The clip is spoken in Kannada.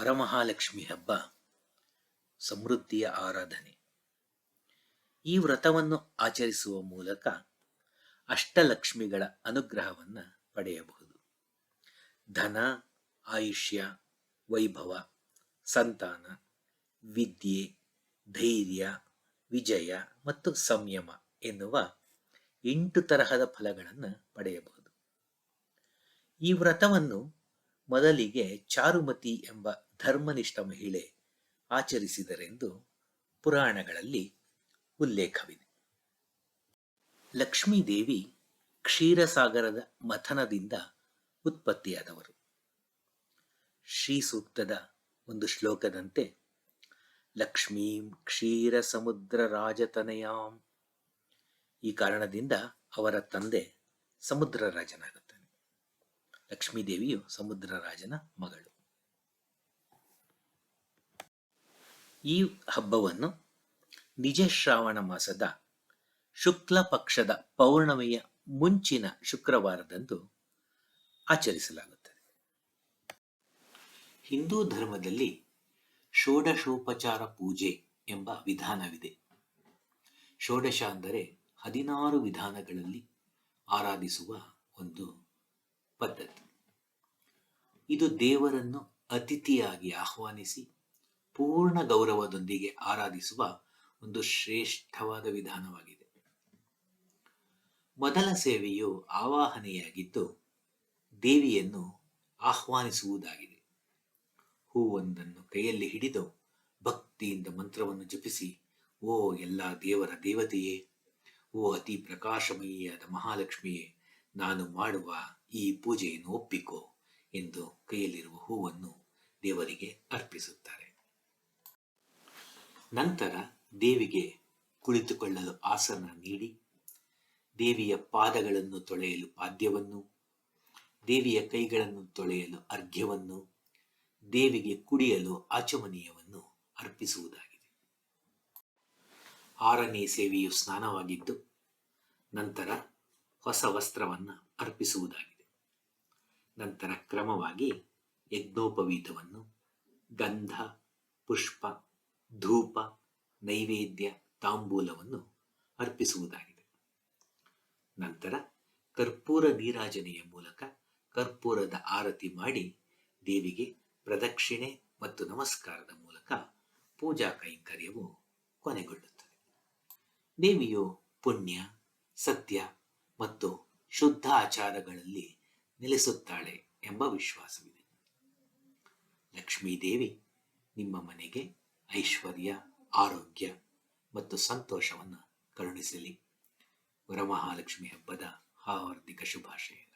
ವರಮಹಾಲಕ್ಷ್ಮಿ ಹಬ್ಬ, ಸಮೃದ್ಧಿಯ ಆರಾಧನೆ. ಈ ವ್ರತವನ್ನು ಆಚರಿಸುವ ಮೂಲಕ ಅಷ್ಟಲಕ್ಷ್ಮಿಗಳ ಅನುಗ್ರಹವನ್ನು ಪಡೆಯಬಹುದು. ಧನ, ಆಯುಷ್ಯ, ವೈಭವ, ಸಂತಾನ, ವಿದ್ಯೆ, ಧೈರ್ಯ, ವಿಜಯ ಮತ್ತು ಸಂಯಮ ಎನ್ನುವ ಎಂಟು ತರಹದ ಫಲಗಳನ್ನು ಪಡೆಯಬಹುದು. ಈ ವ್ರತವನ್ನು ಮೊದಲಿಗೆ ಚಾರುಮತಿ ಎಂಬ ಧರ್ಮನಿಷ್ಠ ಮಹಿಳೆ ಆಚರಿಸಿದರೆಂದು ಪುರಾಣಗಳಲ್ಲಿ ಉಲ್ಲೇಖವಿದೆ. ಲಕ್ಷ್ಮೀದೇವಿ ಕ್ಷೀರಸಾಗರದ ಮಥನದಿಂದ ಉತ್ಪತ್ತಿಯಾದವರು. ಶ್ರೀ ಸೂಕ್ತದ ಒಂದು ಶ್ಲೋಕದಂತೆ, ಲಕ್ಷ್ಮೀಂ ಕ್ಷೀರ ಸಮುದ್ರ ರಾಜತನಯಾಂ. ಈ ಕಾರಣದಿಂದ ಅವರ ತಂದೆ ಸಮುದ್ರ ರಾಜನಾಗುತ್ತಾನೆ ಲಕ್ಷ್ಮೀದೇವಿಯು ಸಮುದ್ರ ರಾಜನ ಮಗಳು. ಈ ಹಬ್ಬವನ್ನು ನಿಜ ಶ್ರಾವಣ ಮಾಸದ ಶುಕ್ಲ ಪಕ್ಷದ ಪೌರ್ಣಮಿಯ ಮುಂಚಿನ ಶುಕ್ರವಾರದಂದು ಆಚರಿಸಲಾಗುತ್ತದೆ. ಹಿಂದೂ ಧರ್ಮದಲ್ಲಿ ಷೋಡಶೋಪಚಾರ ಪೂಜೆ ಎಂಬ ವಿಧಾನವಿದೆ. ಷೋಡಶ ಅಂದರೆ ಹದಿನಾರು ವಿಧಾನಗಳಲ್ಲಿ ಆರಾಧಿಸುವ ಒಂದು ಪದ್ಧತಿ. ಇದು ದೇವರನ್ನು ಅತಿಥಿಯಾಗಿ ಆಹ್ವಾನಿಸಿ ಪೂರ್ಣ ಗೌರವದೊಂದಿಗೆ ಆರಾಧಿಸುವ ಒಂದು ಶ್ರೇಷ್ಠವಾದ ವಿಧಾನವಾಗಿದೆ. ಮೊದಲ ಸೇವೆಯು ಆವಾಹನೆಯಾಗಿದ್ದು ದೇವಿಯನ್ನು ಆಹ್ವಾನಿಸುವುದಾಗಿದೆ. ಹೂವೊಂದನ್ನು ಕೈಯಲ್ಲಿ ಹಿಡಿದು ಭಕ್ತಿಯಿಂದ ಮಂತ್ರವನ್ನು ಜಪಿಸಿ, ಓ ಎಲ್ಲ ದೇವರ ದೇವತೆಯೇ, ಓ ಅತಿ ಪ್ರಕಾಶಮಯಿಯಾದ ಮಹಾಲಕ್ಷ್ಮಿಯೇ ನಾನು ಮಾಡುವ ಈ ಪೂಜೆಯನ್ನು ಒಪ್ಪಿಕೋ ಎಂದು ಕೈಯಲ್ಲಿರುವ ಹೂವನ್ನು ದೇವರಿಗೆ ಅರ್ಪಿಸುತ್ತಾರೆ. ನಂತರ ದೇವಿಗೆ ಕುಳಿತುಕೊಳ್ಳಲು ಆಸನ ನೀಡಿ, ದೇವಿಯ ಪಾದಗಳನ್ನು ತೊಳೆಯಲು ಪಾದ್ಯವನ್ನು, ದೇವಿಯ ಕೈಗಳನ್ನು ತೊಳೆಯಲು ಅರ್ಘ್ಯವನ್ನು, ದೇವಿಗೆ ಕುಡಿಯಲು ಆಚಮನೀಯವನ್ನು ಅರ್ಪಿಸುವುದಾಗಿದೆ. ಆರನೇ ಸೇವೆಯು ಸ್ನಾನವಾಗಿದ್ದು, ನಂತರ ಹೊಸ ವಸ್ತ್ರವನ್ನು ಅರ್ಪಿಸುವುದಾಗಿದೆ. ನಂತರ ಕ್ರಮವಾಗಿ ಯಜ್ಞೋಪವೀತವನ್ನು ಗಂಧ, ಪುಷ್ಪ, ಧೂಪ, ನೈವೇದ್ಯ, ತಾಂಬೂಲವನ್ನು ಅರ್ಪಿಸುವುದಾಗಿದೆ. ನಂತರ ಕರ್ಪೂರ ನೀರಾಜನೆಯ ಮೂಲಕ ಕರ್ಪೂರದ ಆರತಿ ಮಾಡಿ ದೇವಿಗೆ ಪ್ರದಕ್ಷಿಣೆ ಮತ್ತು ನಮಸ್ಕಾರದ ಮೂಲಕ ಪೂಜಾ ಕೈಂಕರ್ಯವು ಕೊನೆಗೊಳ್ಳುತ್ತದೆ. ದೇವಿಯು ಪುಣ್ಯ, ಸತ್ಯ ಮತ್ತು ಶುದ್ಧ ಆಚಾರಗಳಲ್ಲಿ ನೆಲೆಸುತ್ತಾಳೆ ಎಂಬ ವಿಶ್ವಾಸವಿದೆ. ಲಕ್ಷ್ಮೀದೇವಿ ನಿಮ್ಮ ಮನೆಗೆ ಐಶ್ವರ್ಯ, ಆರೋಗ್ಯ ಮತ್ತು ಸಂತೋಷವನ್ನು ಕರುಣಿಸಲಿ. ವರಮಹಾಲಕ್ಷ್ಮಿ ಹಬ್ಬದ ಹಾರ್ದಿಕ ಶುಭಾಶಯ